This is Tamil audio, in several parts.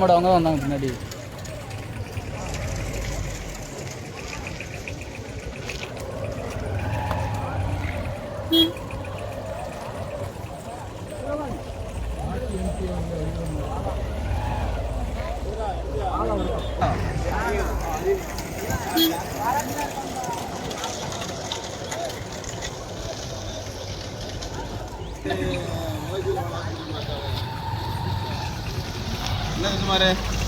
மாட்டேங்குது நல்ல மாடு அவங்க தான் வந்தாங்க பின்னாடி हमारे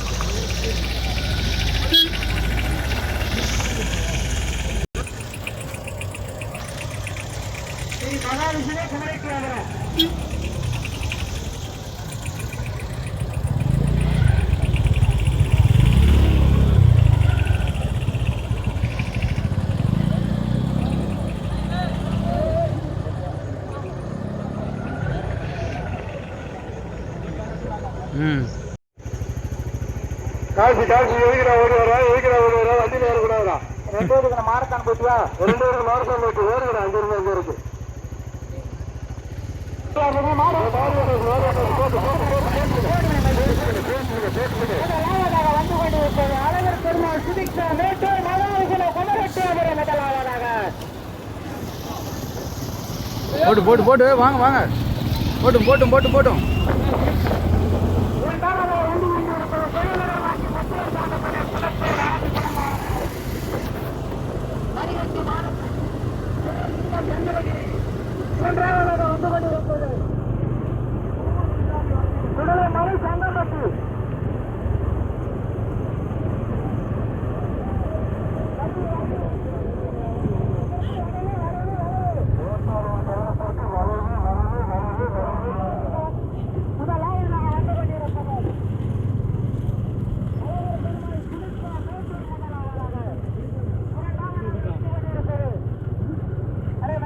காசு எதுக்குடா ஓடி வரா எதுக்குடா ஓடி வரா வண்டியில் வரக்கூடாதா ரெண்டு பேருக்கு மாரத்தான் போட்டியா ரெண்டு பேருக்கு மாரத்தான் போட்டு ஓடுகிறா அங்க இருந்து அங்க இருக்கு. அழகர் பெருமாள் சுதிக்ஷா மேட்டூர் மகாவிஷ்ணு குமரட்டு அவரை முதலாவதாக போட்டு போட்டு போட்டு வாங்க வாங்க. போட்டும் போட்டும் போட்டும் போட்டும். மூன்றாவதாக வந்து கொண்டிருப்பது சுடலை மலை சங்கம்பட்டி முதலாவதாக வந்து கொண்டிருப்பது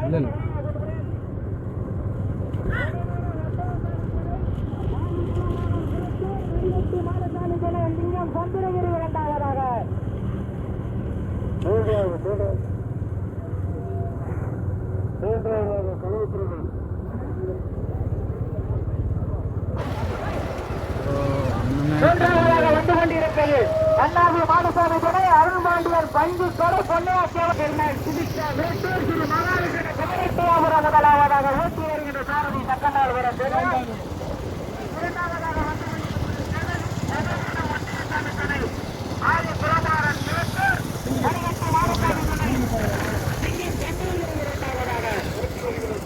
இல்லை இல்லை சந்திரகிரி இரண்டாவதாக மூன்றாவதாக வந்து கொண்டிருக்கிறது அண்ணாவி மாடசாமி துணை அருள்மாண்டியன் பஞ்சு கொலை பொன்னையாக்கியவர் சுதிஷா வேட்டூர் ஸ்ரீ மகாவிஷ்ணு குமரேஸ்வரபுரம் முதலாவதாக ஊட்டி வருகின்ற சாரதி சக்கநாள் வர இரண்டாவதாக வந்து ஆதி புலமாறன் வேட்டூர் கனிகட்டி மாடசாமி துணை இங்கே செந்தூர் இரண்டாவதாக இதோ வரது இதோ சாரதி ஆதி துணை வரது மூன்றாவதாக வந்து கொண்டிருப்பது அண்ணாவி மாடசாமி துணை அருள்மாண்டியன் சக்கநாள் வர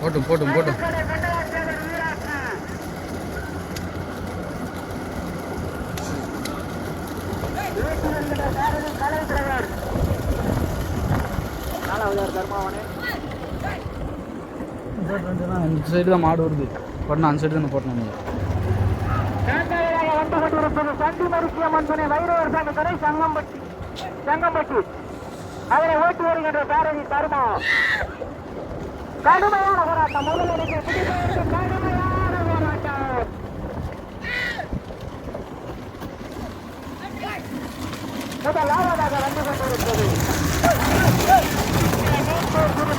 போட்டும் போட்டும் போட்டும். இந்த சைடு தான் மாடு வருது. போட்டணும் அந்த சைடு தானே போட்டணும் நீங்கள் வந்து கொண்டிருப்பது சண்டி மருத்துவமன் துணை வைரவர் சாமி துணை சங்கம்பட்டி சங்கம்பட்டி அதனை ஓட்டி வருகின்ற சாரதி தருமா கடுமையான போராட்டம் கடுமையான போராட்டம் முதலாவதாக வந்து கொண்டிருக்கிறது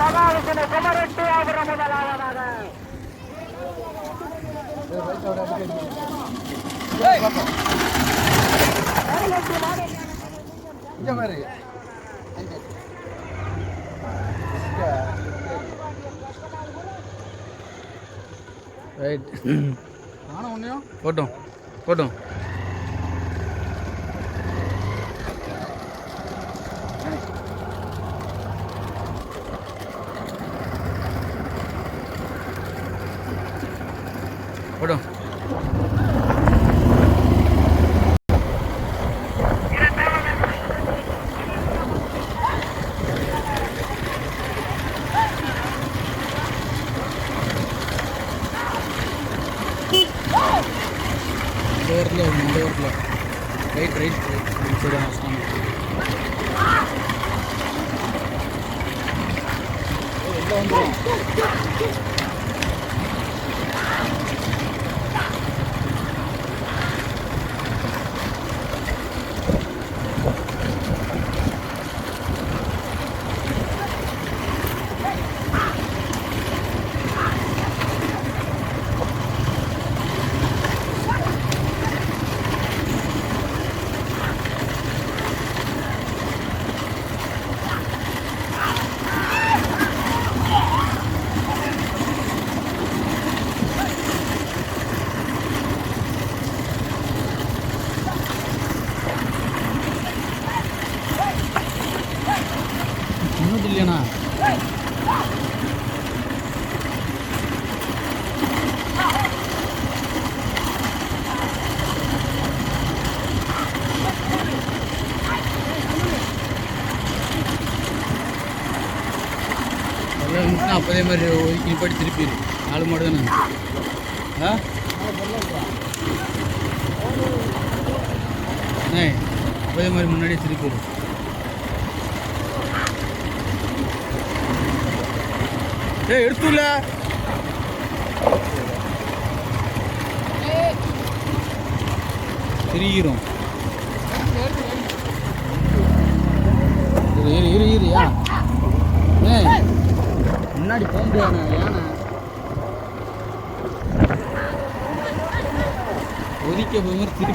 மகாவிஷ்ணு குமரட்டு ஆபுரம் முதலாவதாக இங்க பாரு ரைட் நானும் ஒன்றையும் போட்டும் போட்டும். போட்டும். அதே மாதிரி இப்படி திருப்பி நாலு மாடு தானே? ஆ? அண்ணே மாதிரி முன்னாடியே திருப்பி ஏய் எடுத்துல திரிகிறோம் ஒதுக்க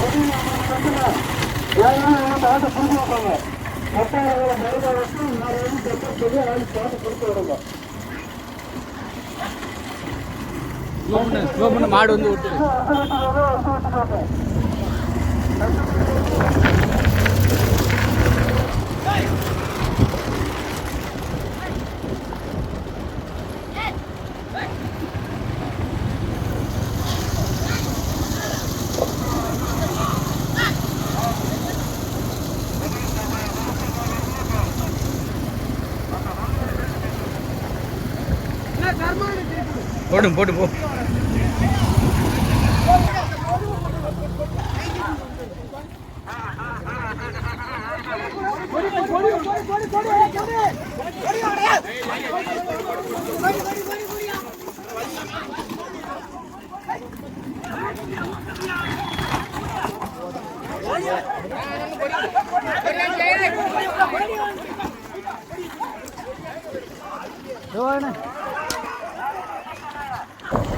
போய் திருப்பிடு மாடு வந்து விட்டு. போடும் போட்டு போ.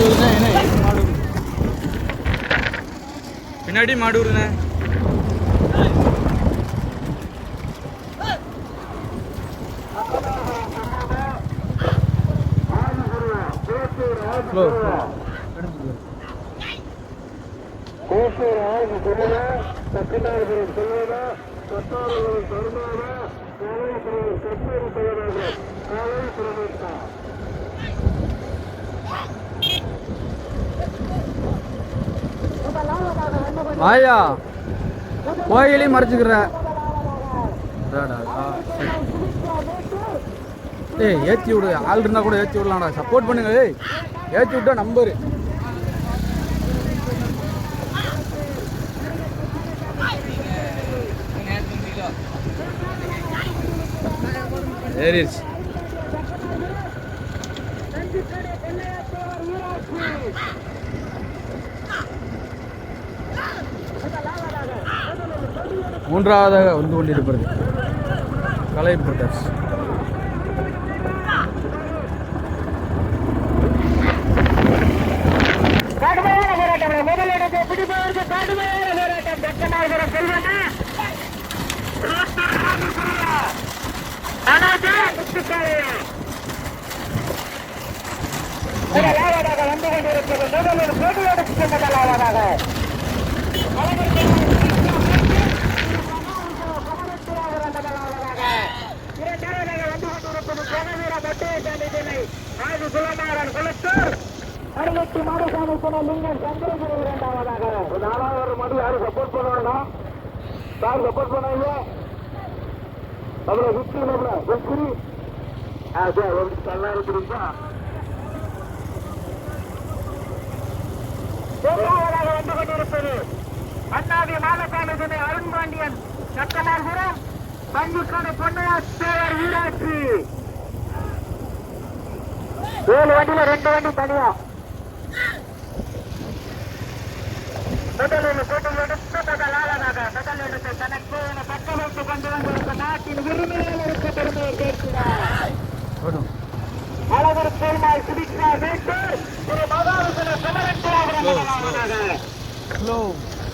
ம் மாடு வருதுண்ணே என்ன ஏத்து மாடு வருது. பின்னாடி மாடு வருதுண்ணே ஸ்லோ வாயா கோயிலையும் மறைச்சிக்கிற. ஏய் ஏற்றி விடு. ஆள் இருந்தால் கூட ஏற்றி விடலாம்டா. சப்போர்ட் பண்ணுங்க ஏய். ஏற்றி விட்டா நம்பரு. ஏறிடுச்சு மூன்றாவதாக வந்து கொண்டிருப்பது கலை பிரதர்ஸ் கடுமையான போராட்டம். முதலிடத்தை பிடிப்பதற்கு கடுமையான போராட்டம் தக்கநாயகரம் செல்வனா அனாஜா முத்துக்காலையா முதலாவதாக வந்து கொண்டிருப்பது முதலில் போட்டியோடு முதலாவதாக இரண்டாவதாக வந்து கொண்டிருப்பது கனவீர மொட்டையசாமி திணை சுலமாறன் குளத்தூர் அறுபத்தி மாடசாமி துணை லிங்கம் சந்திரகுரு இரண்டாவதாக நாலாவது மடி யாரும் சப்போர்ட் பண்ண வேண்டாம் யாரும் சப்போர்ட் பண்ணாங்க நம்மள விக்ரி நம்மள விக்ரி அது நல்லா இருக்கிறீங்களா மூன்றாவதாக வந்து கொண்டிருப்பது அண்ணாவி துணை அருண்பாண்டியன் சக்கனார்புரம் பங்குக்கான சேவர் வீராட்சி. ஏழு வண்டியில ரெண்டு வண்டி தனியா. முதலில் போட்டியில் எடுத்து முதலாளராக முதல் இடத்தை தனக்கு என தக்க வைத்துக் கொண்டு வந்திருக்க நாட்டின் உரிமையால் இருக்க பெருமையை சேர்க்கிறார் அழகர் பெருமாள் வேட்டூர் திரு மகாவிஷ்ணு குமரன் ஸ்லோ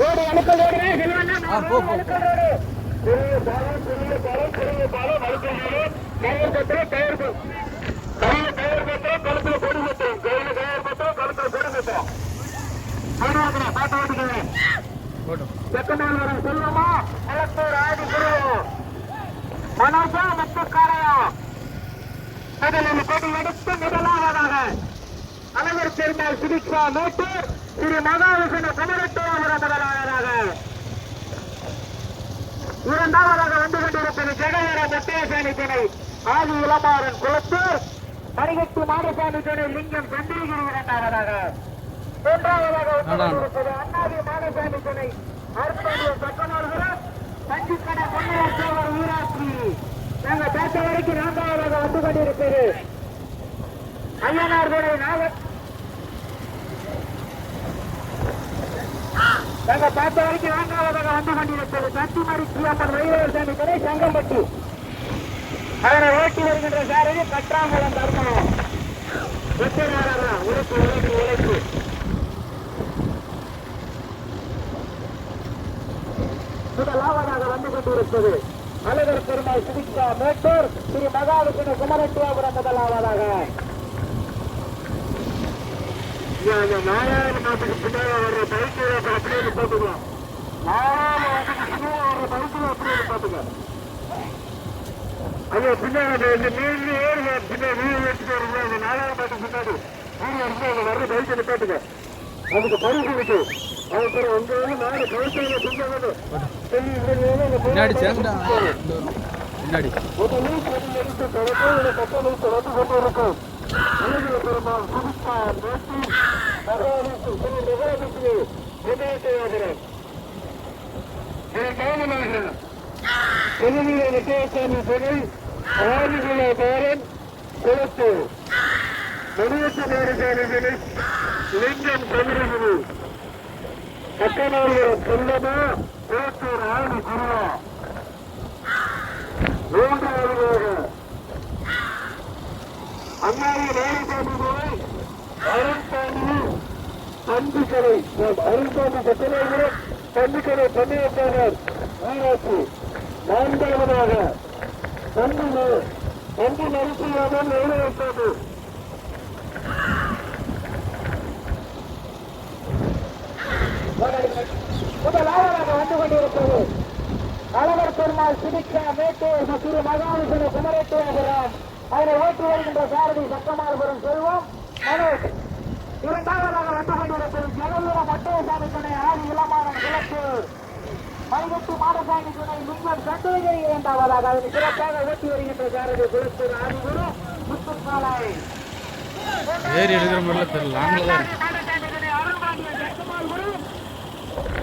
ஓடி அழுக்கலோடு செல்வண்ணா ஆ, போ, போ. அழுக்கலோடு பெரிய பாலம் பெரிய பாலம் பெரிய பாலம் பத்திரம் கயிறு பத்திரம் செல்வமா? குளத்தூர் ஆதி குரு மனோஜா முத்துக்காரையா. முதலில் கொடி எடுத்து முதலாவதாக அனைவர் பெருமாள் சுபிக்ஷா மேட்டூர். திரு மகாவிஷ்ணு குமரத்தோபுரம் முதலாவதாக. இரண்டாவதாக வந்து கொண்டிருப்பது ஜெகவர முத்தையசாமி துணை. ஆதி இளமாறன் குளத்தூர் மணிகட்டு மாடசாமி துணை லிங்கம் சந்திரகிரி இரண்டாவதாக. மூன்றாவதாக அண்ணாதி மாடசாமி துணை. அற்புத சக்கமாறுபுரம் சஞ்சிக்கட பொன்னையர் சேவர் ஊராட்சி. நாங்கள் பேச வரைக்கும் நான்காவதாக வந்து கொண்டிருப்பது. ஐயனார் துணை நாகர் நாங்க பார்த்த வரைக்கும் நான்காவதாக வந்து கொண்டிருப்பது. கத்திமரி அம்மன் வைரவர் சாமி துணை சங்கம்பட்டி. அதனை ஓட்டி வருகின்ற சாரதி கட்டாங்குளம் தர்மம். உழைப்பு உழைப்பு உழைப்பு. முதலாவதாக வந்து கொண்டிருப்பது அழகர் பெருமாள் சிதிக்கா மேட்டூர் ஸ்ரீ மகாவிஷ்ணு குமரட்டியாபுரம் முதலாவதாக. இந்த மாட்டுக்கு பின்னால வர்ற பைக்கில் அப்படியே போட்டுக்கலாம் நாலாயிரம் மாட்டுக்கு பின்னால வர்ற பைக்கில் அப்படியே போட்டுக்கலாம் ஐயோ பின்னாடி இந்த நீர் ஏறுங்க. பின்னாடி நீர் எடுத்துட்டு வருங்க. அந்த மாட்டுக்கு பின்னாடி நீர் எடுத்து அங்க வர்ற பைக்கில் போட்டுங்க அதுக்கு பரிசு இருக்கு பின்னாடி சேர்ந்தா. பின்னாடி. குளத்து மணியத்து நேரசாமி துணை லிங்கம் சந்திரகுரு. பக்கநாளியர் செல்லமா குளத்தூர் ஆதி குருவா. மூன்றாவதாக அண்ணாவி நாராயணசாமி போய் அருண்சாமி அருண்சாமி ஊராட்சி நான்காவதாக. தம்பி தம்பி நரசிம்மன் நிறுவனத்தோடு முதலாவதாக வந்து கொண்டிருப்பது அழகர் பெருமாள் சிபிக்கா மேட்டூர் திரு மகாவிஷ்ணு குமரேஸ்வரபுரம் அதனை ஓட்டி வருகின்ற சாரதி சக்கமாரபுரம் செல்வம். மனோஜ் இரண்டாவதாக வந்து கொண்டிருப்பது ஜெகவீர மட்டேசாமி துணை ஆதி இளமாறன் குளத்தூர் மணிகட்டு மாடசாமி துணை லிங்கம் சந்தேகரி இரண்டாவதாக அதனை சிறப்பாக ஓட்டி வருகின்ற சாரதி குளத்தூர் ஆதிகுரு முத்துக்காலை ஏறி எடுக்கிற மாதிரிலாம் தெரியல. லாங்கில்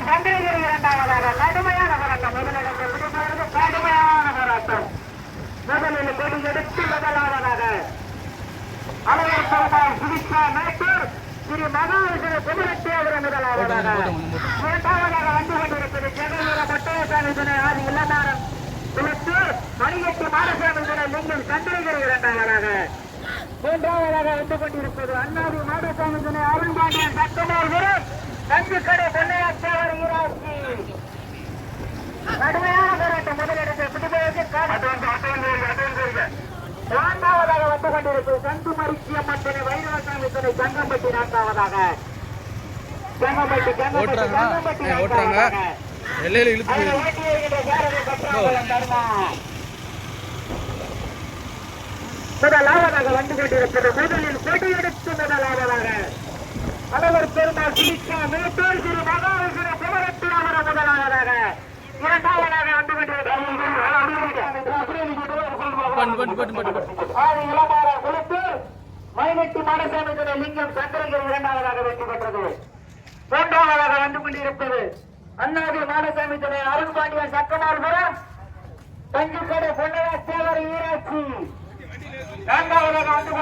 அவரை சிறப்பாக வந்து கடுமையான போராட்டம். பிடிப்பதற்கு கடுமையான போராட்டம். முதலில் கொடி எடுத்து முதலாவதாக அலைவர் பெருமாள் சுபிக்ஷா மேட்டூர் திரு மகாவிஷ்ணு குமரத்தேவர முதலாவதாக. இரண்டாவதாக வந்து கொண்டிருப்பது ஜெகவீர மொட்டையசாமி துணை ஆதி இல்லமாறன் குளத்தூர் மணிகட்டி மாடசாமி துணை லிங்கம் சந்திரகிரி இரண்டாவதாக. மூன்றாவதாக வந்து கொண்டிருப்பது அண்ணாதி மாடசாமி துணை அருண்பாண்டியன் சட்டமார் வீரர் தங்குக்கடை பொன்னையாச்சேவர் ஊராட்சி கடுமையான போராட்டம் முதலிடத்தை பிடிப்பதற்கு நான்காவதாக வந்து கொண்டிருப்பது சந்து மரிசியம் மற்றும் வைரவசாமி துணை ஓட்டுறாங்க. எல்லையில் இழுத்து பத்ராபலம் தர்மா முதலாவதாக வந்து கொண்டிருப்பது முதலில் கொடியெடுத்து முதலாவதாக. அளவர் பெருமாள் சிகிச்சா மேட்டூர் திரு மகாவிஷ்ணு குமரத்திராமர முதலாவதாக இரண்டாவதாக வந்து பட்டு, ஆறு குழுத்து மாடசாமி துணை லிங்கம் சந்திரகிரி இரண்டாவதாக வெற்றி பெற்றது. மூன்றாவதாக வந்து கொண்டிருப்பது அண்ணாதி மாடசாமி துணை அருண்பாண்டியன் சக்கனார்புரம் தஞ்சுக்கடை பொன்னையா சேவரை ஈராட்சி. நான்காவதாக வந்து